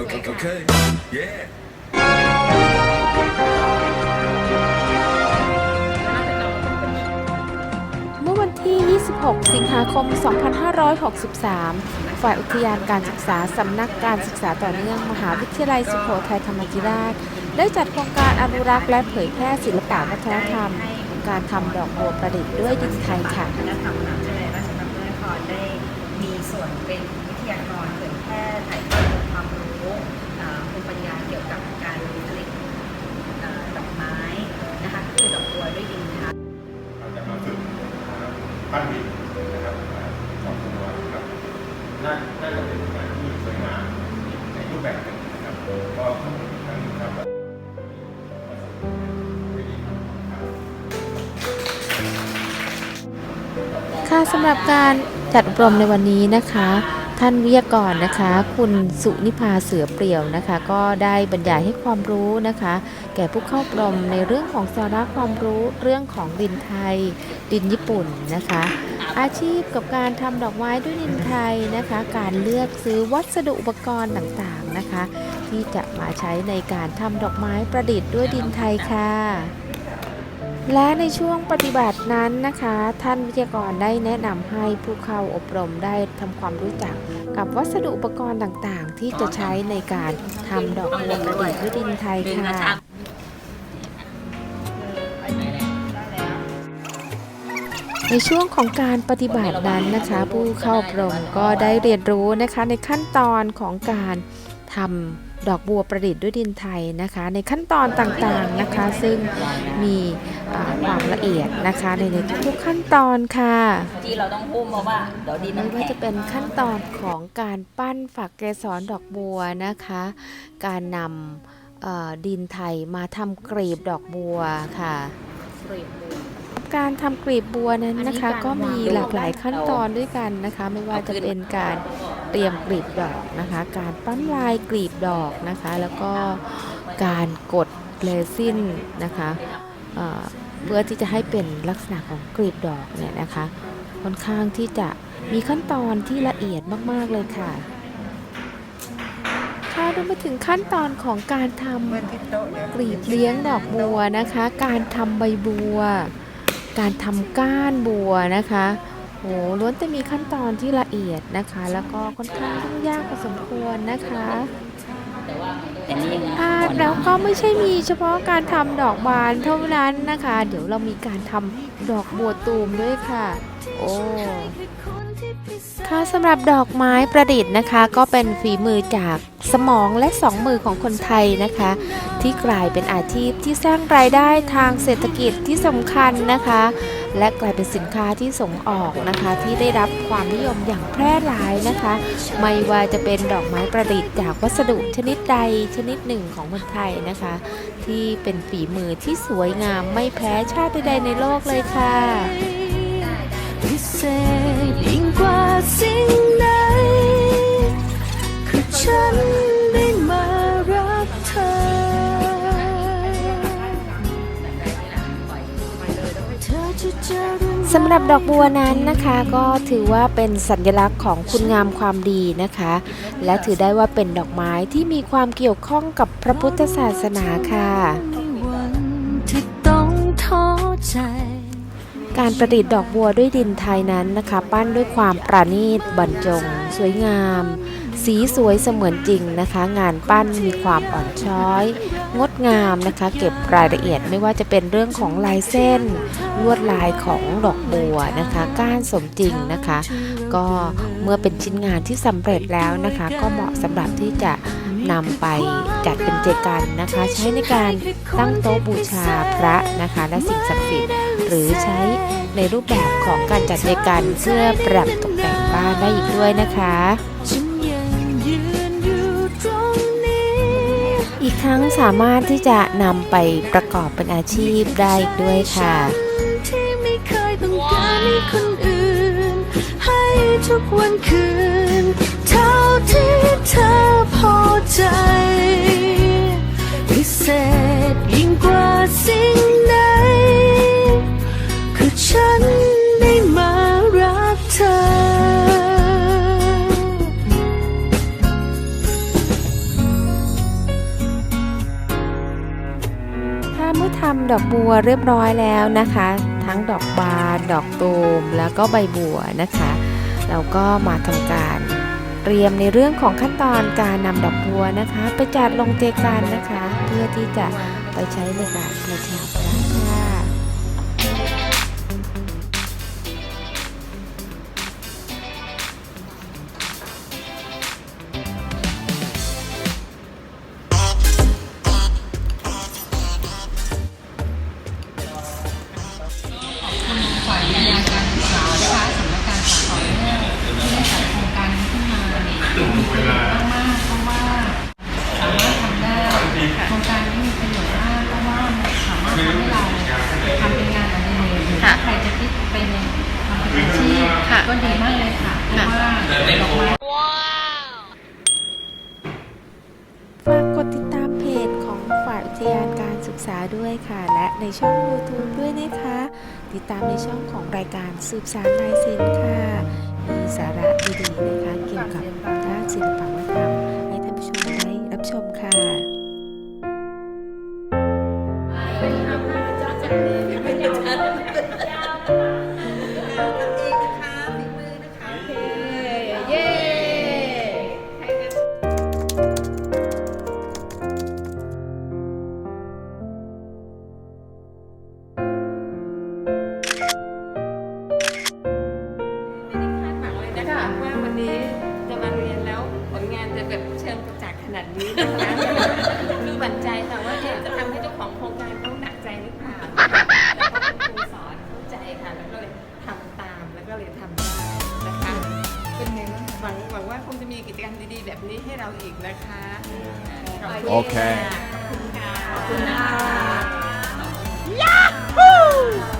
Okay, okay. Yeah. เมื่อวันที่ 26 สิงหาคม 2563 ฝ่ายอุทยานการศึกษา สำนักการศึกษาต่อเนื่อง มหาวิทยาลัยสุโขทัยธรรมธิราช ได้จัดโครงการอนุรักษ์และเผยแพร่ศิลปวัฒนธรรม การทำดอกบัวประดิษฐ์ด้วยดินไทยค่ะ คณะธรรมมหาวิทยาลัยราชภัฏพระนครได้มีส่วนเป็นวิทยากรเผยแพร่ถ่ายทอดอง ค์ความรู้อ่าภูมิปัญญาเกี่ยวกับการผลิตอ่าดอกไม้นะคะคือดอกบัวด้วยดินค่ะเราจะมาฝึกปั้นดินนะครับสองตัวครับน่าน่าจะเป็นงานที่สวยงามในรูปแบบหนึ่งนะครับก็ทั้งครับค่ะสำหรับการจัดอบรมในวันนี้นะคะ ท่านวิทยากรนะคะ คุณสุนิพาเสือเปลี่ยวนะคะ ก็ได้บรรยายให้ความรู้นะคะ แก่ผู้เข้าอบรมในเรื่องของสาระความรู้เรื่องของดินไทย ดินญี่ปุ่นนะคะ อาชีพกับการทำดอกไม้ด้วยดินไทยนะคะ การเลือกซื้อวัสดุอุปกรณ์ต่างๆนะคะ ที่จะมาใช้ในการทำดอกไม้ประดิษฐ์ด้วยดินไทยค่ะ และในช่วงปฏิบัตินั้นนะคะ ท่านวิทยากรได้แนะนำให้ผู้เข้าอบรมได้ทำความรู้จักกับวัสดุอุปกรณ์ต่างๆ ที่จะใช้ในการทำดอกบัวประดิษฐ์ด้วยดินไทยค่ะในช่วงของการปฏิบัตินั้นนะคะ ผู้เข้าอบรมก็ได้เรียนรู้นะคะในขั้นตอนของการทำ ดอกบัวประดิษฐ์ด้วยดินไทยนะคะ ในขั้นตอนต่างๆนะคะ ซึ่งมีความละเอียดนะคะในในทุกๆขั้นตอนค่ะ ที่เราต้องหุ้มเพราะว่าเดี๋ยวดินมัไม่ว่าจะเป็นขั้นตอนของการปั้นฝักเกสรดอกบัวนะคะ การนำดินไทยมาทำกรีบดอกบัวค่ะการทำกลีบบัวนั้นนะคะ ก็มีหลากหลายขั้นตอนด้วยกันนะคะ ไม่ว่าจะเป็นการ เตรียมกลีบดอกนะคะ การปั้นลายกลีบดอกนะคะ แล้วก็การกดเรซินนะคะเอ่อเพื่อที่จะให้เป็นลักษณะของกลีบดอกเนี่ยนะคะค่อนข้างที่จะมีขั้นตอนที่ละเอียดมาก ๆ เลยค่ะ ค่ะรวมไปถึงขั้นตอนของการทำกลีบเลี้ยงดอกบัวนะคะ การทำใบบัว การทำก้านบัวนะคะ โหล้วนแต่มีขั้นตอนที่ละเอียดนะคะ แล้วก็ค่อนข้างยุ่งยากพอสมควรนะคะแต่นี่ยังไงอ่าแล้วก็ไม่ใช่มีเฉพาะการทำดอกบานเท่านั้นนะคะ เดี๋ยวเรามีการทำดอกบัวตูมด้วยค่ะ โอ้ค่ะสำหรับดอกไม้ประดิษฐ์นะคะ ก็เป็นฝีมือจากสมองและสองมือของคนไทยนะคะ ที่กลายเป็นอาชีพที่สร้างรายได้ทางเศรษฐกิจที่สำคัญนะคะ และกลายเป็นสินค้าที่ส่งออกนะคะ ที่ได้รับความนิยมอย่างแพร่หลายนะคะ ไม่ว่าจะเป็นดอกไม้ประดิษฐ์จากวัสดุชนิดใดชนิดหนึ่งของคนไทยนะคะ ที่เป็นฝีมือที่สวยงามไม่แพ้ชาติใดในโลกเลยค่ะพิเศษยิ่งกว่าสิ่งใดคือฉัน สำหรับดอกบัวนั้นนะคะก็ถือว่าเป็นสัญลักษณ์ของคุณงามความดีนะคะ และถือได้ว่าเป็นดอกไม้ที่มีความเกี่ยวข้องกับพระพุทธศาสนาค่ะ การประดิษฐ์ดอกบัวด้วยดินไทยนั้นนะคะ ปั้นด้วยความปราณีตบรรจง สวยงาม สีสวยเสมือนจริงนะคะ งานปั้นมีความอ่อนช้อย งดงามนะคะ เก็บรายละเอียดไม่ว่าจะเป็นเรื่องของลายเส้น ลวดลายของดอกบัวนะคะ ก้านสมจริงนะคะ ก็เมื่อเป็นชิ้นงานที่สำเร็จแล้วนะคะ ก็เหมาะสำหรับที่จะนำไปจัดเป็นเจกันนะคะ ใช้ในการตั้งโต๊ะบูชาพระนะคะ และสิ่งศักดิ์สิทธิ์หรือใช้ในรูปแบบของการจัดเจกันเพื่อปรับตกแต่งบ้านได้อีกด้วยนะคะ อีกทั้งสามารถที่จะนำไปประกอบเป็นอาชีพได้ด้วยค่ะที่ไม่เคยต้องการให้คนอื่น ให้ทุกวันคืน เท่าที่เธอพอใจ พิเศษยิ่งกว่าสิ่งใดคือฉัน ดอกบัวเรียบร้อยแล้วนะคะ ทั้งดอกบาน ดอกตูมแล้วก็ใบบัวนะคะ เราก็มาทำการเตรียมในเรื่องของขั้นตอนการนำดอกบัวนะคะ ไปจัดลงเจกันนะคะ เพื่อที่จะไปใช้ในการประดับร้าน มีประโยชน์มากเพราะว่ามันสามารถทำให้เราทำเป็นงานอดิเรกหรือถ้าใครจะคิดเป็นทำเป็นอาชีพก็ดีมากเลยค่ะเพราะว่าดอกไม้ ฝากกดติดตามเพจของฝ่ายอุทยานการศึกษาด้วยค่ะ และในช่อง YouTube ด้วยนะคะ ติดตามในช่องของรายการสืบสารลายเซ็นค่ะ มีสาระดีๆนะคะเกี่ยวกับด้านศิลปวัฒนธรรมให้ท่านผู้ชมได้รับชมค่ะ คาดหวังเลยนะคะว่าวันนี้จะมาเรียนแล้วผลงานจะแบบเชิงประจักษ์ขนาดนี้นะคะคือหวั่นใจค่ะว่าเอ๊ะจะทำให้เจ้าของ นะคะเป็นไงบ้างหวังหวังว่าคงจะมีกิจกรรมดีๆ แบบนี้ให้เราอีกนะคะโอเค ขอบคุณค่ะ ขอบคุณค่ะ Yahoo!